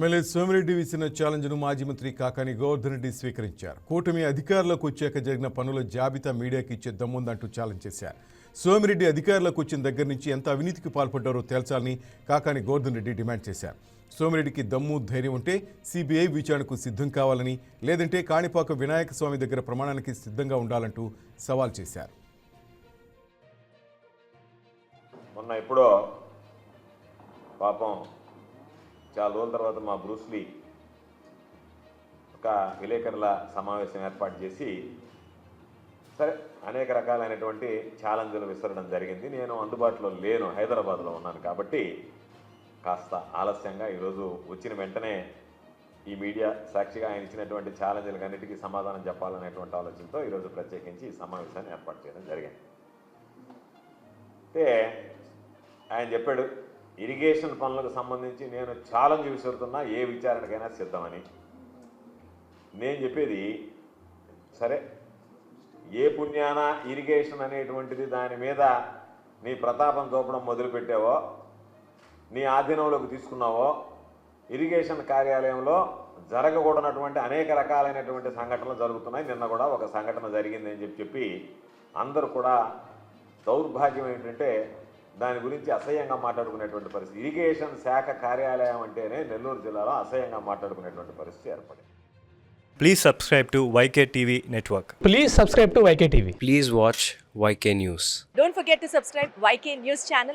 MLA Somireddy విసిన ఛాలెంజ్ను మాజీ మంత్రి కాకాని గోవర్ధన్ రెడ్డి స్వీకరించారు. కూటమి అధికారులకు వచ్చాక జరిగిన పనుల జాబితా మీడియాకి ఇచ్చే దమ్ముందంటూ ఛాలెంజ్ చేశారు. సోమిరెడ్డి అధికారులకు వచ్చిన దగ్గర నుంచి ఎంత అవినీతికి పాల్పడ్డారో తేల్చాలని కాకాని గోవర్ధన్ రెడ్డి డిమాండ్ చేశారు. సోమిరెడ్డికి దమ్ము ధైర్యం ఉంటే సిబిఐ విచారణకు సిద్ధం కావాలని లేదంటే కాణిపాక వినాయక స్వామి దగ్గర ప్రమాణానికి సిద్ధంగా ఉండాలంటూ సవాల్ చేశారు. మొన్న ఎప్పుడో పాపం చాలా రోజుల తర్వాత మా బ్రూస్లీ ఒక విలేకరుల సమావేశం ఏర్పాటు చేసి సరే అనేక రకాలైనటువంటి ఛాలెంజ్లు విసరడం జరిగింది. నేను అందుబాటులో లేను హైదరాబాద్లో ఉన్నాను కాబట్టి కాస్త ఆలస్యంగా ఈరోజు వచ్చిన వెంటనే ఈ మీడియా సాక్షిగా ఆయన ఇచ్చినటువంటి ఛాలెంజ్లకు అన్నిటికీ సమాధానం చెప్పాలనేటువంటి ఆలోచనతో ఈరోజు ప్రత్యేకించి ఈ సమావేశాన్ని ఏర్పాటు చేయడం జరిగింది. అంటే ఆయన చెప్పాడు ఇరిగేషన్ పనులకు సంబంధించి నేను ఛాలెంజ్ విసురుతున్నా ఏ విచారణకైనా సిద్ధమని. నేను చెప్పేది సరే ఏ పుణ్యాన ఇరిగేషన్ అనేటువంటిది దాని మీద నీ ప్రతాపం చూపడం మొదలుపెట్టావో నీ ఆధీనంలోకి తీసుకున్నావో ఇరిగేషన్ కార్యాలయంలో జరగకూడనటువంటి అనేక రకాలైనటువంటి సంఘటనలు జరుగుతున్నాయి. నిన్న కూడా ఒక సంఘటన జరిగింది అని చెప్పి చెప్పి అందరూ కూడా దౌర్భాగ్యం ఏంటంటే దాని గురించి అసహ్యంగా మాట్లాడుకునేటువంటి పరిస్థితి ఇరిగేషన్ శాఖ కార్యాలయం అంటేనే నెల్లూరు జిల్లాలో అసహ్యంగా మాట్లాడుకునేటువంటి పరిస్థితి ఏర్పడింది Please subscribe to YK TV Network. Please subscribe to YK TV. Please watch YK News. Don't forget to subscribe YK News channel